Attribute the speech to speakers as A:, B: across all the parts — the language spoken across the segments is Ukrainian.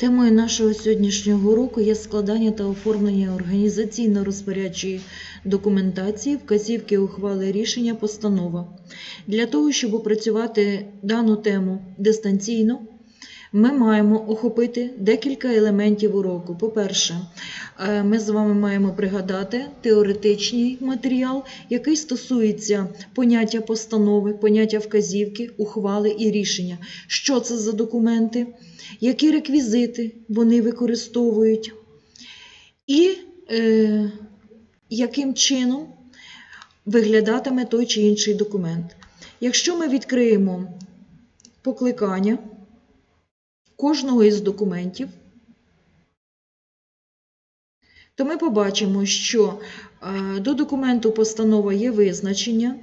A: Темою нашого сьогоднішнього уроку є складання та оформлення організаційно-розпорядчої документації, вказівки ухвали рішення постанова. Для того, щоб опрацювати дану тему дистанційно, ми маємо охопити декілька елементів уроку. По-перше, е, ми з вами маємо пригадати теоретичний матеріал, який стосується поняття постанови, поняття вказівки, ухвали і рішення. Що це за документи, які реквізити вони використовують, і е, яким чином виглядатиме той чи інший документ. Якщо ми відкриємо покликання кожного із документів, то ми побачимо, що е, до документу постанова є визначення,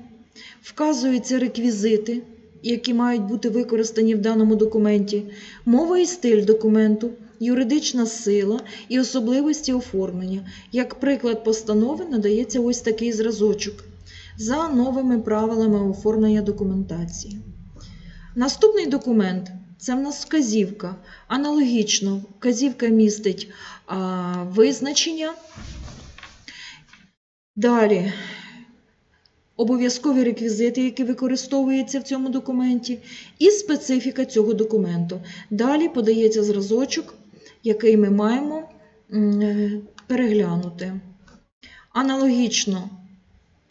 A: вказуються реквізити, які мають бути використані в даному документі, мова і стиль документу, юридична сила і особливості оформлення. Як приклад постанови надається ось такий зразочок за новими правилами оформлення документації. Наступний документ це в нас вказівка. Аналогічно, вказівка містить а, визначення. Далі обов'язкові реквізити, які використовуються в цьому документі, і специфіка цього документу. Далі подається зразочок, який ми маємо переглянути. Аналогічно,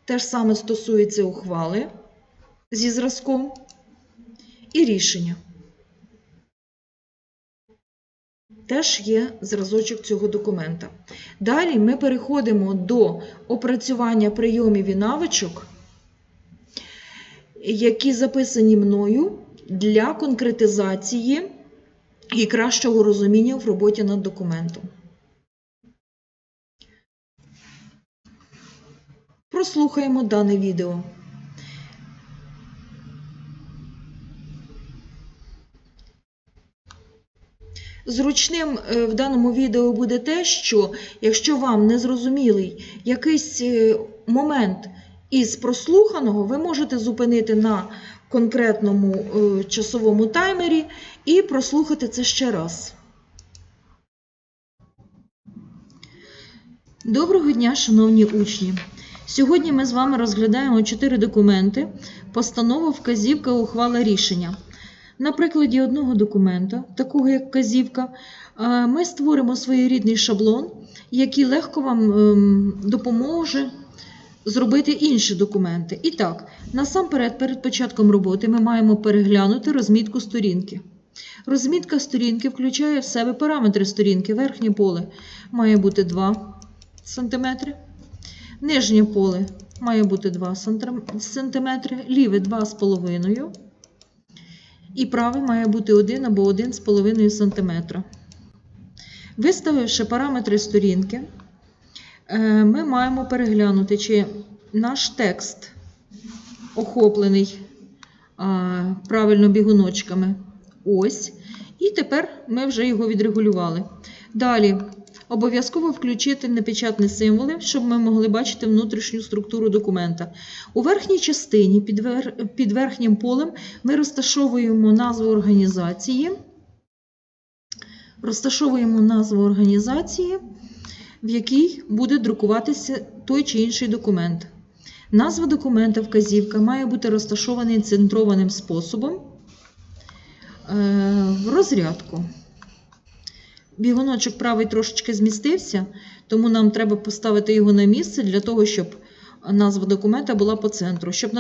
A: те ж саме стосується ухвали зі зразком і рішення. Теж є зразочок цього документа. Далі ми переходимо до опрацювання прийомів і навичок, які записані мною для конкретизації і кращого розуміння в роботі над документом. Прослухаємо дане відео. Зручним е, в даному відео буде те, що якщо вам не зрозумілий якийсь е, момент із прослуханого, ви можете зупинити на конкретному е, часовому таймері і прослухати це ще раз. Доброго дня, шановні учні! Сьогодні ми з вами розглядаємо чотири документи: постанова, вказівка, ухвала рішення. На прикладі одного документа, такого як вказівка, е, ми створимо своєрідний шаблон, який легко вам ем, допоможе зробити інші документи. І так, насамперед, перед початком роботи ми маємо переглянути розмітку сторінки. Розмітка сторінки включає в себе параметри сторінки. Верхнє поле має бути 2 см, нижнє поле має бути 2 см, ліве 2,5 см. І правий має бути 1 або 1,5 см. Виставивши параметри сторінки, е, ми маємо переглянути, чи наш текст охоплений правильно бігуночками. Ось. І тепер ми вже його відрегулювали. Далі обов'язково включити непечатні символи, щоб ми могли бачити внутрішню структуру документа. У верхній частині під, вер... під верхнім полем ми розташовуємо назву організації. Розташовуємо назву організації, в якій буде друкуватися той чи інший документ. Назва документа, вказівка має бути розташований центрованим способом е, в розрядку. Бігуночок правий трошечки змістився, тому нам треба поставити його на місце для того, щоб назва документа була по центру. Щоб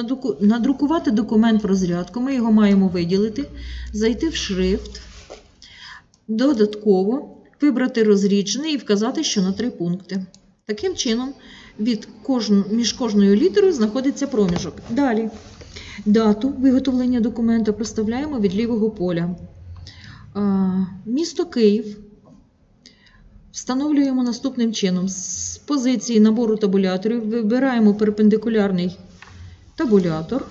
A: надрукувати документ в розрядку, ми його маємо виділити, зайти в шрифт, додатково вибрати розріджений і вказати, що на три пункти. Таким чином, від кожн... між кожною літерою знаходиться проміжок. Далі дату виготовлення документа проставляємо від лівого поля. Місто Київ. Встановлюємо наступним чином. З позиції набору табуляторів вибираємо перпендикулярний табулятор,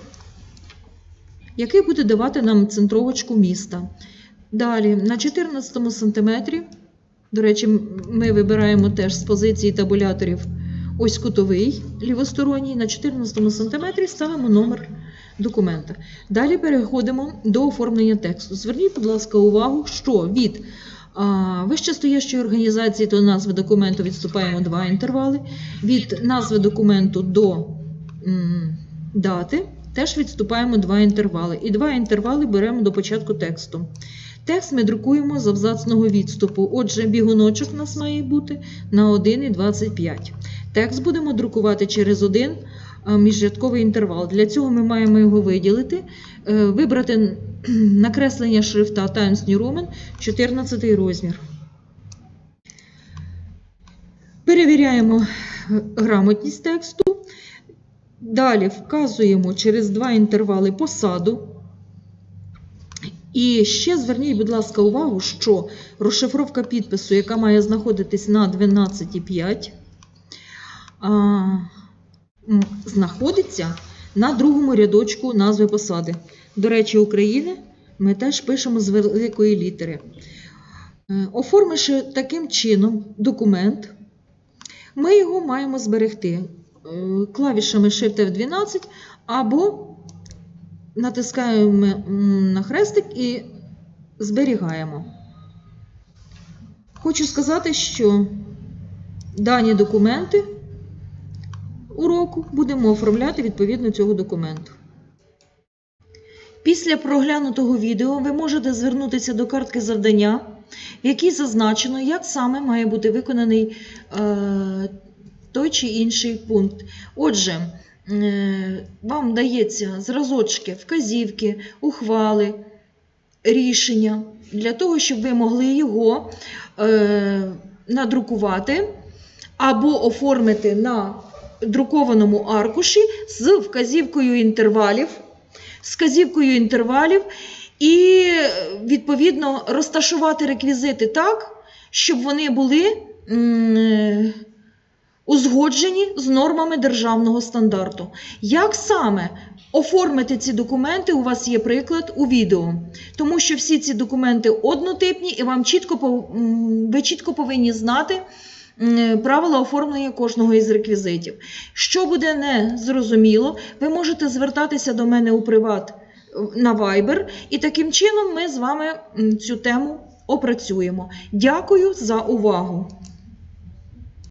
A: який буде давати нам центровочку міста. Далі, на 14 см, до речі, ми вибираємо теж з позиції табуляторів ось кутовий лівосторонній, на 14 см ставимо номер документа. Далі переходимо до оформлення тексту. Зверніть, будь ласка, увагу, що від Вищестоящої організації до назви документу відступаємо два інтервали. Від назви документу до дати теж відступаємо два інтервали. І два інтервали беремо до початку тексту. Текст ми друкуємо з абзацного відступу. Отже, бігуночок у нас має бути на 1,25. Текст будемо друкувати через один а, міжрядковий інтервал. Для цього ми маємо його виділити, е, вибрати накреслення шрифта Times New Roman 14 розмір. Перевіряємо е, грамотність тексту. Далі вказуємо через два інтервали посаду. І ще зверніть, будь ласка, увагу, що розшифровка підпису, яка має знаходитись на 12,5, а, м, знаходиться на другому рядочку назви посади. До речі, України ми теж пишемо з великої літери. Е, Оформивши таким чином документ, ми його маємо зберегти е, клавішами Shift F12 або натискаємо на хрестик і зберігаємо. Хочу сказати, що дані документи уроку будемо оформляти відповідно цього документу. Після проглянутого відео ви можете звернутися до картки завдання, в якій зазначено, як саме має бути виконаний е, той чи інший пункт. Отже, е, вам дається зразочки, вказівки, ухвали, рішення для того, щоб ви могли його е, надрукувати або оформити на друкованому аркуші з вказівкою інтервалів, вказівкою інтервалів і відповідно розташувати реквізити так, щоб вони були узгоджені з нормами державного стандарту. Як саме оформити ці документи? У вас є приклад у відео, тому що всі ці документи однотипні, і вам чітко ви чітко повинні знати. М, Правила оформлення кожного із реквізитів. Що буде не зрозуміло, ви можете звертатися до мене у приват е, на Viber, і таким чином ми з вами цю тему опрацюємо. Дякую за увагу!